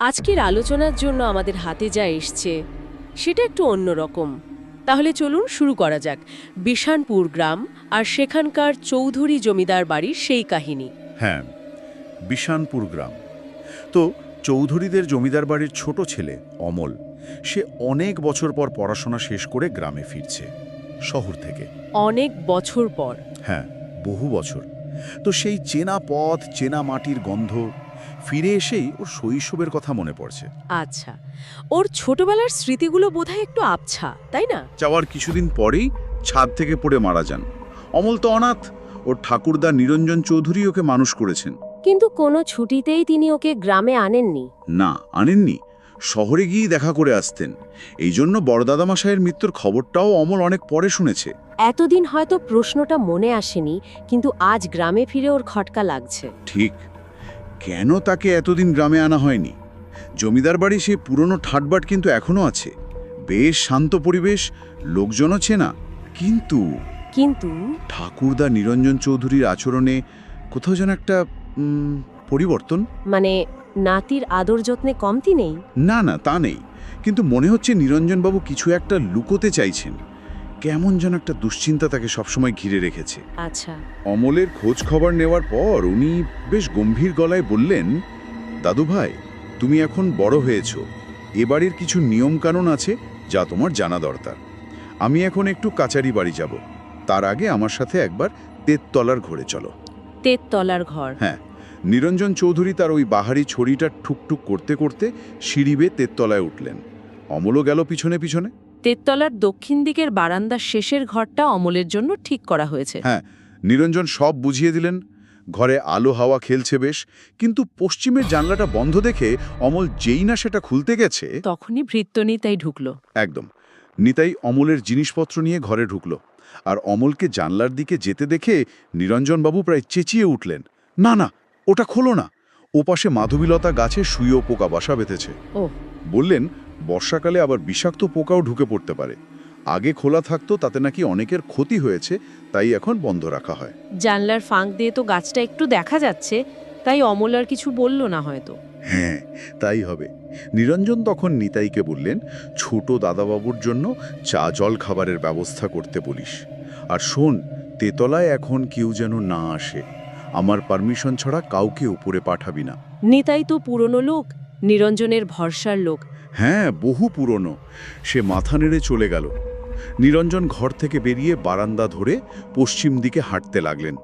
আজকের আলোচনার জন্য আমাদের হাতে যা এসছে সেটা একটু অন্যরকম তাহলে চলুন শুরু করা যাক। বিশানপুর গ্রাম আর সেখানকার চৌধুরী জমিদার বাড়ির সেই কাহিনী। হ্যাঁ বিশানপুর গ্রাম। তো চৌধুরীদের জমিদার বাড়ির ছোট ছেলে অমল সে অনেক বছর পর পড়াশোনা শেষ করে গ্রামে ফিরছে শহর থেকে। অনেক বছর পর। হ্যাঁ বহু বছর। তো সেই চেনা পথ চেনা মাটির গন্ধ ফিরে এসেই ওর শৈশবের কথা মনে পড়ছে। আচ্ছা। ওর ছোটবেলার স্মৃতিগুলো বোধহয় একটু আবছা তাই না? যাওয়ার কিছুদিন পরেই ছাদ থেকে পড়ে মারা যান। অমল তো অনাথ ওর ঠাকুরদা নিরঞ্জন চৌধুরী ওকে মানুষ করেছেন। কিন্তু কোনো ছুটিতেই তিনি ওকে গ্রামে আনেননি। না আনেননি। শহরে গিয়ে দেখা করে আসতেন। এই জন্য বড়দাদামশাইয়ের মৃত্যুর খবরটাও অমল অনেক পরে শুনেছে। এতদিন হয়তো প্রশ্নটা মনে আসেনি কিন্তু আজ গ্রামে ফিরে ওর খটকা লাগছে। ঠিক। কেন তাকে এতদিন গ্রামে আনা হয়নি? জমিদার বাড়ি সে পুরনো ঠাটবাট কিন্তু এখনও আছে। বেশ শান্ত পরিবেশ লোকজনও চেনা। কিন্তু কিন্তু ঠাকুরদা নিরঞ্জন চৌধুরীর আচরণে কোথাও যেন একটা পরিবর্তন? মানে নাতির আদর যত্নে কমতি নেই? না না তা নেই। কিন্তু মনে হচ্ছে নিরঞ্জনবাবু কিছু একটা লুকোতে চাইছেন। কেমন যেন একটা দুশ্চিন্তা তাকে সবসময় ঘিরে রেখেছে। আচ্ছা। অমলের খোঁজ খবর নেওয়ার পর উনি বেশ গম্ভীর গলায় বললেন দাদু ভাই তুমি এখন বড় হয়েছ। এ বাড়ির কিছু নিয়মকানুন আছে যা তোমার জানা দরকার। আমি এখন একটু কাচারি বাড়ি যাব। তার আগে আমার সাথে একবার তেততলার ঘরে চলো। তেততলার ঘর? হ্যাঁ। নিরঞ্জন চৌধুরী তার ওই বাহারি ছড়িটা ঠুকঠুক করতে করতে সিঁড়ি বেয়ে তেততলায় উঠলেন। অমলও গেল পিছনে পিছনে। তেততলার দক্ষিণ দিকের বারান্দার শেষের ঘরটা অমলের জন্য ঠিক করা হয়েছে। হ্যাঁ নিরঞ্জন সব বুঝিয়ে দিলেন। ঘরে আলো হাওয়া খেলছে বেশ কিন্তু পশ্চিমের জানলাটা বন্ধ দেখে অমল যেই না সেটা খুলতে গেছে। তখনই ভৃত্যনিতাই ঢুকলো। একদম। নিতাই অমলের জিনিসপত্র নিয়ে ঘরে ঢুকল। আর অমলকে জানলার দিকে যেতে দেখে নিরঞ্জনবাবু প্রায় চেঁচিয়ে উঠলেন না না ওটা খোলো না। ওপাশে মাধবীলতা গাছে শুয়েও পোকা বাসা বেঁধেছে। ও বললেন বর্ষাকালে আবার বিষাক্ত পোকাও ঢুকে পড়তে পারে। আগে খোলা থাকতো তাতে নাকি অনেকের ক্ষতি হয়েছে তাই এখন বন্ধ রাখা হয়। জানলার ফাঁক দিয়ে তো গাছটা একটু দেখা যাচ্ছে তাই অমল আর কিছু বলল না হয়তো। হ্যাঁ তাই হবে। নিরঞ্জন তখন নিতাইকে বললেন ছোট দাদাবাবুর জন্য চা জল খাবারের ব্যবস্থা করতে বলিস। আর শোন তেতলায় এখন কেউ যেন না আসে। আমার পারমিশন ছাড়া কাউকে উপরে পাঠাবি না। নিতাই তো পুরনো লোক নিরঞ্জনের ভরসার লোক। হ্যাঁ বহু পুরনো। সে মাথা নেড়ে চলে গেল। নিরঞ্জন ঘর থেকে বেরিয়ে বারান্দা ধরে পশ্চিম দিকে হাঁটতে লাগলেন।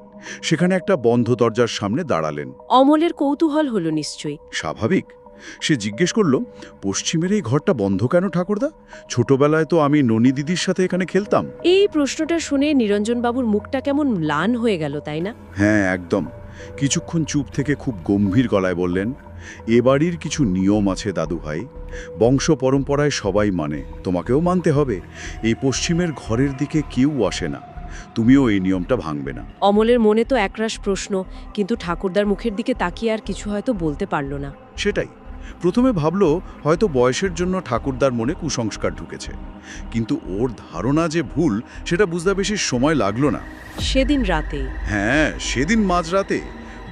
সেখানে একটা বন্ধ দরজার সামনে দাঁড়ালেন। অমলের কৌতূহল হলো নিশ্চয়ই। স্বাভাবিক। সে জিজ্ঞেস করল পশ্চিমের এই ঘরটা বন্ধ কেন ঠাকুরদা? ছোটবেলায় তো আমি ননী দিদির সাথে এখানে খেলতাম। এই প্রশ্নটা শুনে নিরঞ্জনবাবুর মুখটা কেমন ম্লান হয়ে গেল তাই না? হ্যাঁ একদম। কিছুক্ষণ চুপ থেকে খুব গম্ভীর গলায় বললেন এ বাড়ির কিছু নিয়ম আছে দাদু ভাই। বংশ পরম্পরায় সবাই মানে তোমাকেও মানতে হবে। এই পশ্চিমের ঘরের দিকে কেউ আসে না। তুমিও এই নিয়মটা ভাঙবে না। অমলের মনে তো একরাশ প্রশ্ন কিন্তু ঠাকুরদার মুখের দিকে তাকিয়ে আর কিছু হয়তো বলতে পারল না। সেটাই। প্রথমে ভাবল হয়তো বয়সের জন্য ঠাকুরদার মনে কুসংস্কার ঢুকেছে। কিন্তু ওর ধারণা যে ভুল সেটা বুঝতে বেশি সময় লাগল না। সেদিন রাতে। হ্যাঁ সেদিন মাঝরাতে।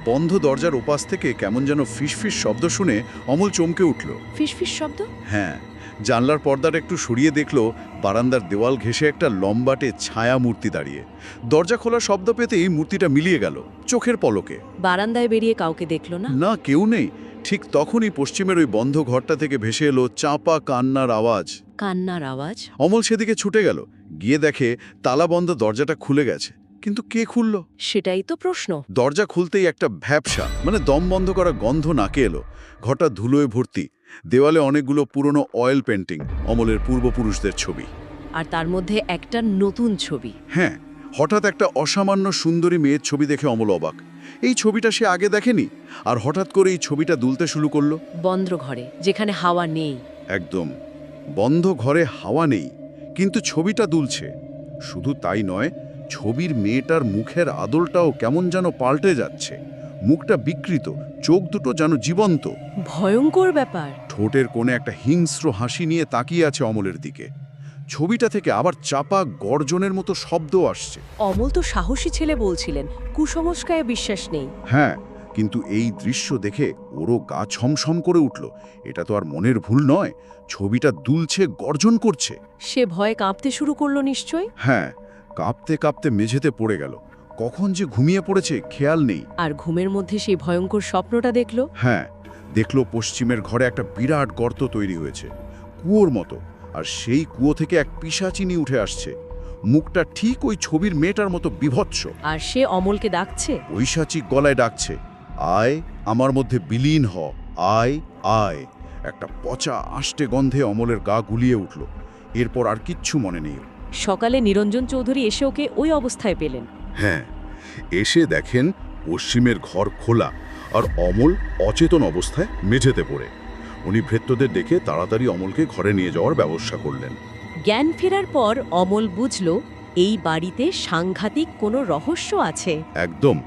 বন্ধ দরজার ওপাশ থেকে কেমন যেন ফিসফিস শব্দ শুনে অমল চমকে উঠল। ফিসফিস শব্দ? হ্যাঁ জানলার পর্দাটা একটু সরিয়ে দেখল বারান্দার দেওয়াল ঘেঁষে একটা লম্বাটে ছায়া মূর্তি দাঁড়িয়ে। দরজা খোলা শব্দ পেতেই মূর্তিটা মিলিয়ে গেল চোখের পলকে। বারান্দায় বেরিয়ে কাউকে দেখল না? না কেউ নেই। ঠিক তখনই পশ্চিমের ওই বন্ধ ঘরটা থেকে ভেসে এলো চাপা কান্নার আওয়াজ। কান্নার আওয়াজ? অমল সেদিকে ছুটে গেল গিয়ে দেখে তালা বন্ধ দরজাটা খুলে গেছে। কিন্তু কে খুলল? সেটাই তো প্রশ্ন। দরজা খুলতেই একটা ভ্যাপসা মানে দম বন্ধ করা গন্ধ নাকে এলো। ঘটা ধুলোয় ভর্তি দেওয়ালে অনেকগুলো পুরনো অয়েল পেন্টিং অমলের পূর্বপুরুষদের ছবি। আর তার মধ্যে একটা নতুন ছবি। হ্যাঁ হঠাৎ একটা অসামান্য সুন্দরী মেয়ের ছবি দেখে অমল অবাক। এই ছবিটা সে আগে দেখেনি? আর হঠাৎ করে এই ছবিটা দুলতে শুরু করল? বন্ধ ঘরে যেখানে হাওয়া নেই। একদম বন্ধ ঘরে হাওয়া নেই কিন্তু ছবিটা দুলছে। শুধু তাই নয় ছবির মেয়েটার মুখের আদলটাও কেমন যেন পাল্টে যাচ্ছে। মুখটা বিকৃত চোখ দুটো যেন জীবন্ত। ভয়ঙ্কর ব্যাপার। ঠোঁটের কোণে একটা হিংস্র হাসি নিয়ে তাকিয়ে আছে অমলের দিকে। ছবিটা থেকে আবার চাপা গর্জনের মতো শব্দ আসছে। অমল তো সাহসী ছেলে বলছিলেন কুসংস্কারে বিশ্বাস নেই। হ্যাঁ কিন্তু এই দৃশ্য দেখে ওরও গা ছমছম করে উঠল। এটা তো আর মনের ভুল নয় ছবিটা দুলছে গর্জন করছে। সে ভয়ে কাঁপতে শুরু করল নিশ্চয় হ্যাঁ কাঁপতে কাঁপতে মেঝেতে পড়ে গেল। কখন যে ঘুমিয়ে পড়েছে খেয়াল নেই। আর ঘুমের মধ্যে সেই ভয়ঙ্কর স্বপ্নটা দেখল? হ্যাঁ দেখল পশ্চিমের ঘরে একটা বিরাট গর্ত তৈরি হয়েছে কুয়োর মতো আর সেই কুয়ো থেকে এক পিসাচিনি উঠে আসছে। মুখটা ঠিক ওই ছবির মেয়েটার মতো বিভৎস। আর সে অমলকে ডাকছে? ঐশাচিক গলায় ডাকছে আয় আমার মধ্যে বিলীন হ আয় আয়। একটা পচা আষ্টে গন্ধে অমলের গা গুলিয়ে উঠল। এরপর আর কিচ্ছু মনে নেই। সকালে নিরঞ্জন চৌধুরী এসে ওকে ওই অবস্থায় পেলেন। হ্যাঁ এসে দেখেন পশ্চিমের ঘর খোলা আর অমল অচেতন অবস্থায় মেঝেতে পড়ে। উনি ভৃত্যদের ডেকে তাড়াতাড়ি অমলকে ঘরে নিয়ে যাওয়ার ব্যবস্থা করলেন। জ্ঞান ফেরার পর অমল বুঝল এই বাড়িতে সাংঘাতিক কোনো রহস্য আছে। একদম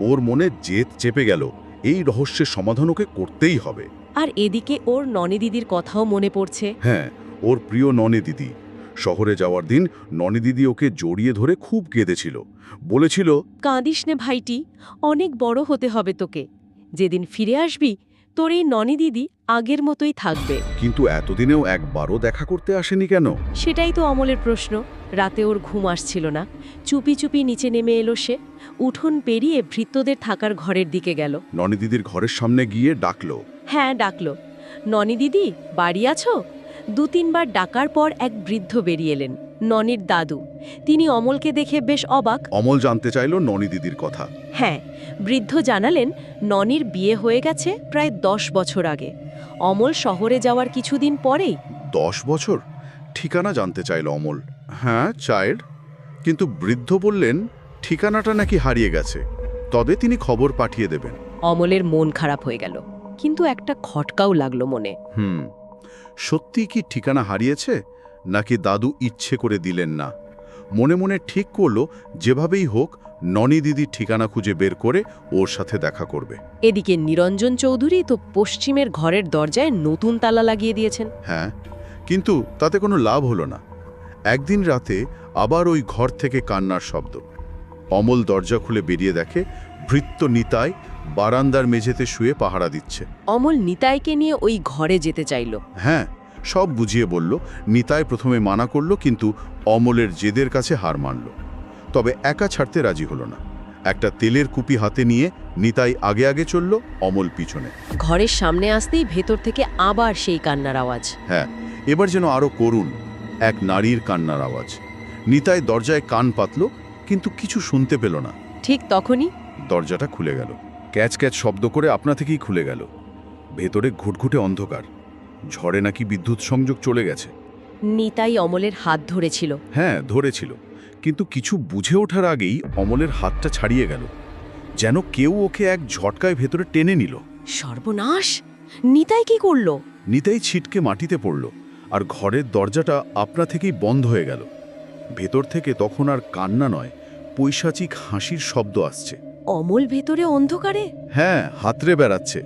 ওর মনে জেদ চেপে গেল এই রহস্যের সমাধান ওকে করতেই হবে। আর এদিকে ওর ননে দিদির কথাও মনে পড়ছে। হ্যাঁ ওর প্রিয় ননে দিদি শহরে যাওয়ার দিন ননে দিদি ওকে জড়িয়ে ধরে খুব কেঁদেছিল। বলেছিল কাঁদিস নে ভাইটি অনেক বড় হতে হবে তোকে। যেদিন ফিরে আসবি তোর এই ননি দিদি আগের মতোই থাকবে। কিন্তু এতদিনেও একবারও দেখা করতে আসেনি কেন? সেটাই তো অমলের প্রশ্ন। রাতে ওর ঘুম আসছিল না। চুপি চুপি নিচে নেমে এলো সে। উঠোন পেরিয়ে ভৃত্যদের থাকার ঘরের দিকে গেল। ননে দিদির ঘরের সামনে গিয়ে ডাকলো। হ্যাঁ ডাকলো। ননি দিদি বাড়ি আছো? দু তিনবার ডাকার পর এক বৃদ্ধ বেরিয়ে এলেন ননির দাদু। তিনি অমলকে দেখে বেশ অবাক। অমল জানতে চাইল ননি দিদির কথা। হ্যাঁ বৃদ্ধ জানালেন ননির বিয়ে হয়ে গেছে প্রায় দশ বছর আগে। অমল শহরে যাওয়ার কিছুদিন পরেই। দশ বছর? ঠিকানা জানতে চাইল অমল। হ্যাঁ চাইল্ড কিন্তু বৃদ্ধ বললেন ঠিকানাটা নাকি হারিয়ে গেছে। তবে তিনি খবর পাঠিয়ে দেবেন। অমলের মন খারাপ হয়ে গেল। কিন্তু একটা খটকাও লাগল মনে। হুম। সত্যি কি ঠিকানা হারিয়েছে নাকি দাদু ইচ্ছে করে দিলেন না? মনে মনে ঠিক করল যেভাবেই হোক ননি দিদির ঠিকানা খুঁজে বের করে ওর সাথে দেখা করবে। এদিকে নিরঞ্জন চৌধুরী তো পশ্চিমের ঘরের দরজায় নতুন তালা লাগিয়ে দিয়েছেন। হ্যাঁ কিন্তু তাতে কোনো লাভ হলো না। একদিন রাতে আবার ওই ঘর থেকে কান্নার শব্দ। অমল দরজা খুলে বেরিয়ে দেখে ভৃত্য নিতাই বারান্দার মেঝেতে শুয়ে পাহারা দিচ্ছে। অমল নিতাইকে নিয়ে ওই ঘরে যেতে চাইল। হ্যাঁ সব বুঝিয়ে বলল নিতাই প্রথমে মানা করল কিন্তু অমলের জেদের কাছে হার মানল। তবে একা ছাড়তে রাজি হলো না। একটা তেলের কুপি হাতে নিয়ে নিতাই আগে আগে চলল অমল পিছনে। ঘরের সামনে আসতেই ভেতর থেকে আবার সেই কান্নার আওয়াজ। হ্যাঁ এবার যেন আরও করুণ এক নারীর কান্নার আওয়াজ। নিতাই দরজায় কান পাতল কিন্তু কিছু শুনতে পেল না। ঠিক তখনই দরজাটা খুলে গেল। ক্যাচ ক্যাচ শব্দ করে আপনা থেকেই খুলে গেল। ভেতরে ঘুটঘুটে অন্ধকার। ঝড়ে নাকি বিদ্যুৎ সংযোগ চলে গেছে। নিতাই অমলের হাত ধরেছিল। হ্যাঁ ধরেছিল। কিন্তু কিছু বুঝে ওঠার আগেই অমলের হাতটা ছাড়িয়ে গেল। যেন কেউ ওকে এক ঝটকায় ভেতরে টেনে নিল। সর্বনাশ! নিতাই কি করল? নিতাই ছিটকে মাটিতে পড়ল আর ঘরের দরজাটা আপনা থেকেই বন্ধ হয়ে গেল। ভেতর থেকে তখন আর কান্না নয় পৈশাচিক হাসির শব্দ আসছে। অমল ভেতরে অন্ধকারে? হ্যাঁ হাতরে বেড়াচ্ছে।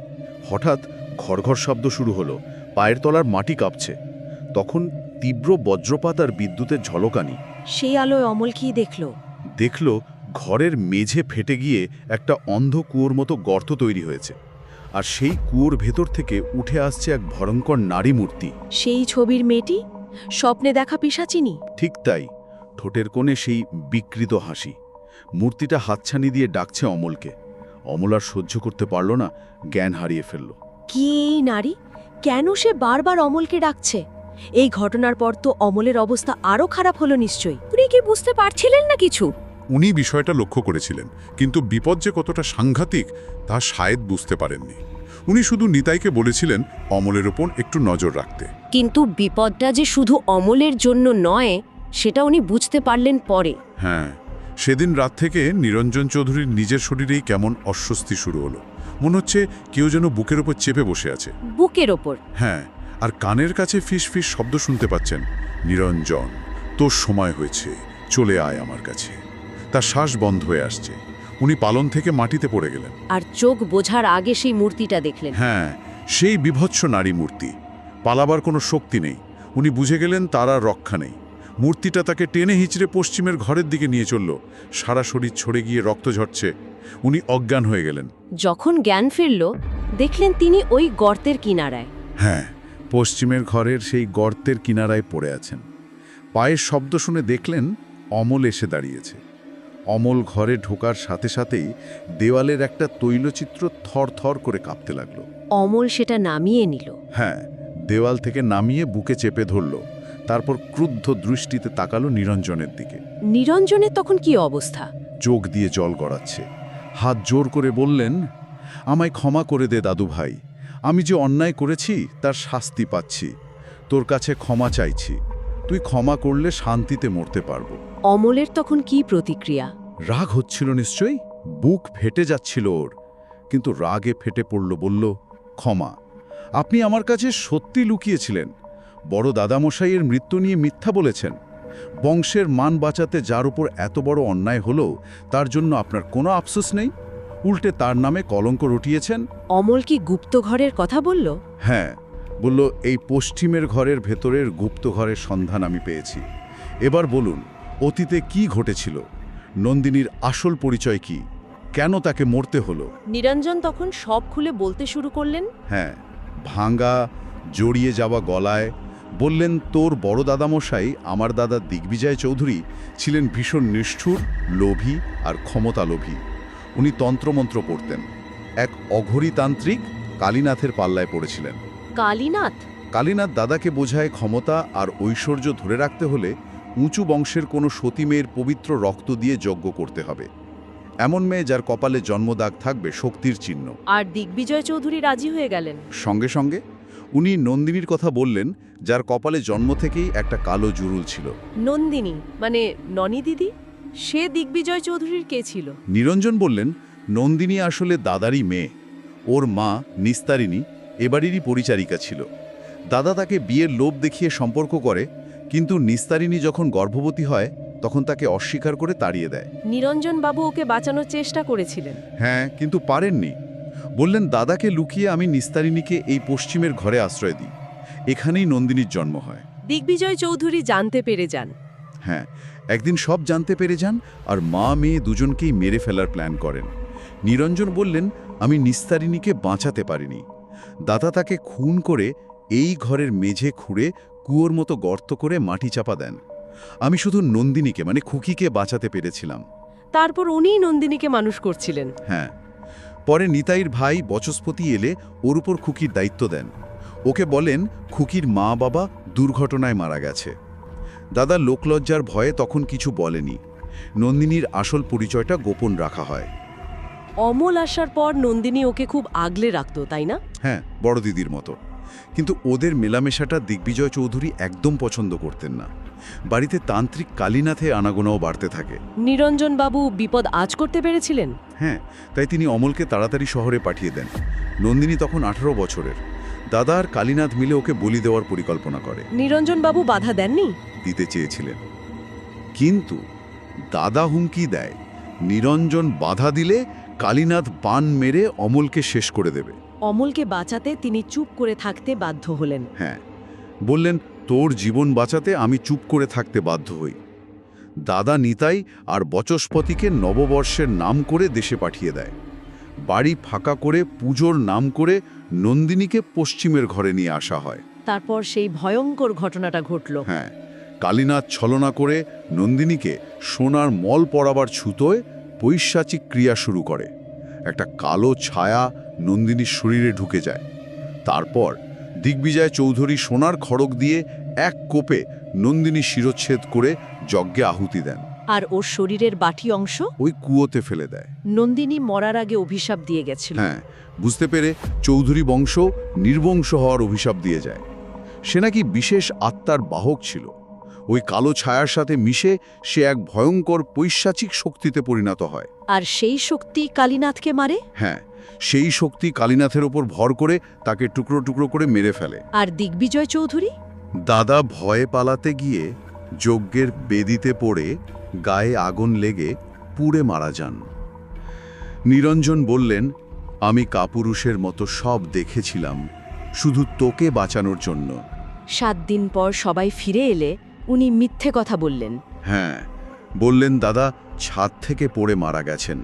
হঠাৎ ঘরঘর শব্দ শুরু হলো পায়ের তলার মাটি কাঁপছে। তখন তীব্র বজ্রপাত আর বিদ্যুতের ঝলকানি। সেই আলোয় অমল কি দেখল? দেখল ঘরের মেঝে ফেটে গিয়ে একটা অন্ধ কুয়োর মতো গর্ত তৈরি হয়েছে। আর সেই কুয়োর ভেতর থেকে উঠে আসছে এক ভয়ঙ্কর নারী মূর্তি। সেই ছবির মেয়েটি? স্বপ্নে দেখা পিসাচিনি ঠিক তাই ঠোঁটের কোণে সেই বিকৃত হাসি। মূর্তিটা হাতছানি দিয়ে ডাকছে অমলকে। অমল আর সহ্য করতে পারল না জ্ঞান হারিয়ে ফেলল। কি এই নারী? কেন সে বারবার অমলকে ডাকছে? এই ঘটনার পর তো অমলের অবস্থা আরও খারাপ হলো নিশ্চয়ই। উনি কি বুঝতে পারছিলেন না কিছু? উনি বিষয়টা লক্ষ্য করেছিলেন কিন্তু বিপদ যে কতটা সাংঘাতিক তা শায়দ বুঝতে পারেননি। উনি শুধু নিতাইকে বলেছিলেন অমলের ওপর একটু নজর রাখতে। কিন্তু বিপদটা যে শুধু অমলের জন্য নয় সেটা উনি বুঝতে পারলেন পরে। হ্যাঁ সেদিন রাত থেকে নিরঞ্জন চৌধুরীর নিজের শরীরেই কেমন অস্বস্তি শুরু হলো। মনে হচ্ছে কেউ যেন বুকের ওপর চেপে বসে আছে। বুকের ওপর? হ্যাঁ আর কানের কাছে ফিস ফিস শব্দ শুনতে পাচ্ছেন। নিরঞ্জন তোর সময় হয়েছে চলে আয় আমার কাছে। তার শ্বাস বন্ধ হয়ে আসছে। উনি পালন থেকে মাটিতে পড়ে গেলেন। আর চোখ বোঝার আগে সেই মূর্তিটা দেখলেন। হ্যাঁ সেই বিভৎস নারী মূর্তি। পালাবার কোনো শক্তি নেই। উনি বুঝে গেলেন তার আর রক্ষা নেই। মূর্তিটা তাকে টেনে হিচড়ে পশ্চিমের ঘরের দিকে নিয়ে চলল। সারা শরীর ছড়ে গিয়ে রক্ত ঝরছে। উনি অজ্ঞান হয়ে গেলেন। যখন জ্ঞান ফিরল দেখলেন তিনি ওই গর্তের কিনারায়। হ্যাঁ পশ্চিমের ঘরের সেই গর্তের কিনারায় পড়ে আছেন। পায়ের শব্দ শুনে দেখলেন অমল এসে দাঁড়িয়েছে। অমল ঘরে ঢোকার সাথে সাথেই দেওয়ালের একটা তৈলচিত্র থর থর করে কাঁপতে লাগল। অমল সেটা নামিয়ে নিল। হ্যাঁ দেওয়াল থেকে নামিয়ে বুকে চেপে ধরল। তারপর ক্রুদ্ধ দৃষ্টিতে তাকালো নিরঞ্জনের দিকে। নিরঞ্জনের তখন কি অবস্থা? চোখ দিয়ে জল গড়াচ্ছে। হাত জোর করে বললেন আমায় ক্ষমা করে দে দাদু ভাই। আমি যে অন্যায় করেছি তার শাস্তি পাচ্ছি। তোর কাছে ক্ষমা চাইছি। তুই ক্ষমা করলে শান্তিতে মরতে পারব। অমলের তখন কি প্রতিক্রিয়া? রাগ হচ্ছিল নিশ্চয়ই? বুক ফেটে যাচ্ছিল ওর। কিন্তু রাগে ফেটে পড়ল বলল ক্ষমা। আপনি আমার কাছে সত্যি লুকিয়েছিলেন। বড় দাদামশাইয়ের মৃত্যু নিয়ে মিথ্যা বলেছেন। বংশের মান বাঁচাতে যার উপর এত বড় অন্যায় হলো তার জন্য আপনার কোনো আফসোস নেই? উল্টে তার নামে কলঙ্ক রটিয়েছেন? অমল কি গুপ্ত ঘরের কথা বলল? হ্যাঁ বলল এই পশ্চিমের ঘরের ভেতরের গুপ্ত ঘরের সন্ধান আমি পেয়েছি। এবার বলুন অতীতে কি ঘটেছিল? নন্দিনীর আসল পরিচয় কি? কেন তাকে মরতে হলো? নিরঞ্জন তখন সব খুলে বলতে শুরু করলেন। হ্যাঁ ভাঙ্গা জড়িয়ে যাওয়া গলায় বললেন তোর বড় দাদামশাই আমার দাদা দিগ্বিজয় চৌধুরী ছিলেন ভীষণ নিষ্ঠুর লোভী আর ক্ষমতালোভী। উনি তন্ত্রমন্ত্র পড়তেন। এক অঘরিতান্ত্রিক কালীনাথের পাল্লায় পড়েছিলেন। কালীনাথ? কালীনাথ দাদাকে বোঝায় ক্ষমতা আর ঐশ্বর্য ধরে রাখতে হলে উঁচু বংশের কোনো সতী মেয়ের পবিত্র রক্ত দিয়ে যজ্ঞ করতে হবে। এমন মেয়ে যার কপালে জন্মদাগ থাকবে শক্তির চিহ্ন। আর দিগ্বিজয় চৌধুরী রাজি হয়ে গেলেন? সঙ্গে সঙ্গে উনি নন্দিনীর কথা বললেন যার কপালে জন্ম থেকেই একটা কালো জুরুল ছিল। নন্দিনী মানে ননি দিদি? সে দিগ্বিজয় চৌধুরীর কে ছিল? নিরঞ্জন বললেন নন্দিনী আসলে দাদারই মেয়ে। ওর মা নিস্তারিণী এবারেরই পরিচারিকা ছিল। দাদা তাকে বিয়ের লোভ দেখিয়ে সম্পর্ক করে কিন্তু নিস্তারিণী যখন গর্ভবতী হয় তখন তাকে অস্বীকার করে তাড়িয়ে দেয়। নিরঞ্জন বাবু ওকে বাঁচানোর চেষ্টা করেছিলেন। হ্যাঁ কিন্তু পারেননি। বললেন দাদাকে লুকিয়ে আমি নিস্তারিণীকে এই পশ্চিমের ঘরে আশ্রয় দিই। এখানেই নন্দিনীর জন্ম হয়। দিগ্বিজয় চৌধুরী জানতে পেরে যান। হ্যাঁ একদিন সব জানতে পেরে যান আর মা মেয়ে দুজনকেই মেরে ফেলার প্ল্যান করেন। নিরঞ্জন বললেন আমি নিস্তারিণীকে বাঁচাতে পারিনি। দাদা তাকে খুন করে এই ঘরের মেঝে খুঁড়ে কুয়োর মতো গর্ত করে মাটি চাপা দেন। আমি শুধু নন্দিনীকে মানে খুকিকে বাঁচাতে পেরেছিলাম। তারপর উনিই নন্দিনীকে মানুষ করছিলেন। হ্যাঁ পরে নিতাইর ভাই বচস্পতি এলে ওর উপর খুকির দায়িত্ব দেন। ওকে বলেন খুকির মা বাবা দুর্ঘটনায় মারা গেছে। দাদা লোকলজ্জার ভয়ে তখন কিছু বলেনি। নন্দিনীর আসল পরিচয়টা গোপন রাখা হয়। অমল আসার পর নন্দিনী ওকে খুব আগলে রাখত তাই না? হ্যাঁ বড় দিদির মতো। কিন্তু ওদের মেলামেশাটা দিগ্বিজয় চৌধুরী একদম পছন্দ করতেন না। বাড়িতে তান্ত্রিক কালীনাথে আনাগোনাও বাড়তে থাকে। নিরঞ্জন বাবু বিপদ আজ করতে পেরেছিলেন? হ্যাঁ তাই তিনি অমলকে তাড়াতাড়ি শহরে পাঠিয়ে দেন। নন্দিনী তখন আঠারো বছরের। দাদা আর কালীনাথ মিলে ওকে বলি দেওয়ার পরিকল্পনা করে। নিরঞ্জন বাবু বাধা দেননি? দিতে চেয়েছিলেন। কিন্তু দাদা হুমকি দেয়। নিরঞ্জন বাধা দিলে কালীনাথ বান মেরে অমলকে শেষ করে দেবে। অমলকে বাঁচাতে তিনি চুপ করে থাকতে বাধ্য হলেন। হ্যাঁ বললেন তোর জীবন বাঁচাতে আমি চুপ করে থাকতে বাধ্য হই। দাদা নিতাই আর বচস্পতিকে নববর্ষের নাম করে দেশে পাঠিয়ে দেয়। বাড়ি ফাঁকা করে পুজোর নাম করে নন্দিনীকে পশ্চিমের ঘরে নিয়ে আসা হয়। তারপর সেই ভয়ঙ্কর ঘটনাটা ঘটল। হ্যাঁ কালীনাথ ছলনা করে নন্দিনীকে সোনার মল পরাবার ছুতোয় পৈশাচিক ক্রিয়া শুরু করে। একটা কালো ছায়া নন্দিনীর শরীরে ঢুকে যায়। তারপর দিগ্বিজয় চৌধুরী সোনার খড়গ দিয়ে এক কোপে নন্দিনী শিরচ্ছেদ করে যজ্ঞে আহুতি দেন। আর ওর শরীরের বাটি অংশ? ওই কুয়োতে ফেলে দেয়। নন্দিনী মরার আগে অভিশাপ দিয়ে গেছিল। হ্যাঁ বুঝতে পেরে চৌধুরী বংশ নির্বংশ হওয়ার অভিশাপ দিয়ে যায়। সে নাকি বিশেষ আত্মার বাহক ছিল। ওই কালো ছায়ার সাথে মিশে সে এক ভয়ঙ্কর পৈশাচিক শক্তিতে পরিণত হয়। আর সেই শক্তি কালীনাথকে মারে? হ্যাঁ সেই শক্তি কালীনাথের ওপর ভর করে তাকে টুকরো টুকরো করে মেরে ফেলে। আর দিগ্বিজয় চৌধুরী? দাদা ভয়ে পালাতে গিয়ে যজ্ঞের বেদিতে পড়ে গায়ে আগুন লেগে পুড়ে মারা যান। নিরঞ্জন বললেন আমি কাপুরুষের মতো সব দেখেছিলাম শুধু তোকে বাঁচানোর জন্য। সাত দিন পর সবাই ফিরে এলে উনি মিথ্যে কথা বললেন। হ্যাঁ বললেন দাদা ছাদ থেকে পড়ে মারা গেছেন।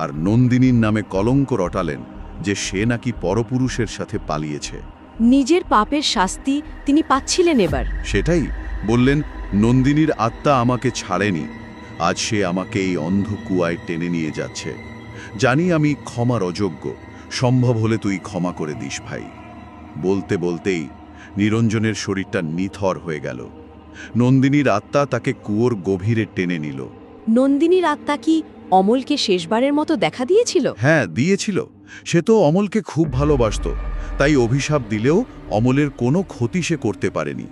আর নন্দিনীর নামে কলঙ্ক রটালেন যে সে নাকি পরপুরুষের সাথে পালিয়েছে। নিজের পাপের শাস্তি তিনি পাচ্ছিলেন এবার। সেটাই বললেন নন্দিনীর আত্মা আমাকে ছাড়েনি। আজ সে আমাকে এই অন্ধ কুয়ায় টেনে নিয়ে যাচ্ছে। জানি আমি ক্ষমার অযোগ্য। সম্ভব হলে তুই ক্ষমা করে দিস ভাই। বলতে বলতেই নিরঞ্জনের শরীরটা নিথর হয়ে গেল। নন্দিনীর আত্মা তাকে কুয়োর গভীরে টেনে নিল। নন্দিনীর আত্মা কি অমলকে শেষবারের মতো দেখা দিয়েছিল? হ্যাঁ দিয়েছিল। সে তো অমলকে খুব ভালোবাসত তাই অভিশাপ দিলেও অমলের কোনো ক্ষতি সে করতে পারেনি।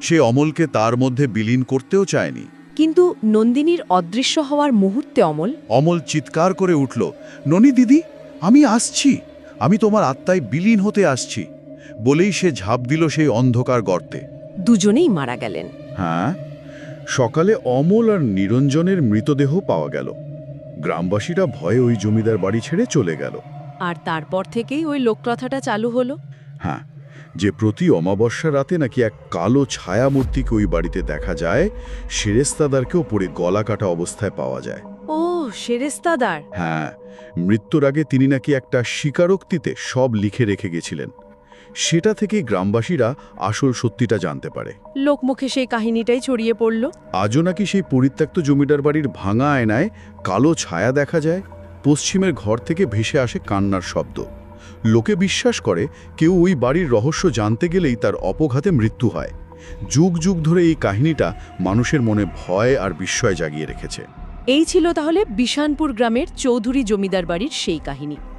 সে অমলকে তার মধ্যে বিলীন করতেও চায়নি। কিন্তু নন্দিনীর অদৃশ্য হওয়ার মুহূর্তে অমল? অমল চিৎকার করে উঠল ননি দিদি আমি আসছি। আমি তোমার আত্মায় বিলীন হতে আসছি। বলেই সে ঝাঁপ দিল সেই অন্ধকার গর্তে। দুজনেই মারা গেলেন। হ্যাঁ সকালে অমল আর নিরঞ্জনের মৃতদেহ পাওয়া গেল। গ্রামবাসীরা ভয়ে ওই জমিদার বাড়ি ছেড়ে চলে গেল। আর তারপর থেকেই ওই লোককথাটা চালু হলো? হ্যাঁ যে প্রতি অমাবস্যা রাতে নাকি এক কালো ছায়া মূর্তিকে ওই বাড়িতে দেখা যায় সেরেস্তাদারকেও পড়ে গলা কাটা অবস্থায় পাওয়া যায়। ও সেরেস্তাদার। হ্যাঁ মৃত্যুর আগে তিনি নাকি একটা স্বীকারোক্তিতে সব লিখে রেখে গেছিলেন। সেটা থেকে গ্রামবাসীরা আসল সত্যিটা জানতে পারে। লোকমুখে সেই কাহিনীটাই ছড়িয়ে পড়ল। আজও নাকি সেই পরিত্যক্ত জমিদার বাড়ির ভাঙা আয়নায় কালো ছায়া দেখা যায়? পশ্চিমের ঘর থেকে ভেসে আসে কান্নার শব্দ। লোকে বিশ্বাস করে কেউ ওই বাড়ির রহস্য জানতে গেলেই তার অপঘাতে মৃত্যু হয়। যুগ যুগ ধরে এই কাহিনীটা মানুষের মনে ভয় আর বিস্ময় জাগিয়ে রেখেছে। এই ছিল তাহলে বিশানপুর গ্রামের চৌধুরী জমিদার বাড়ির সেই কাহিনী।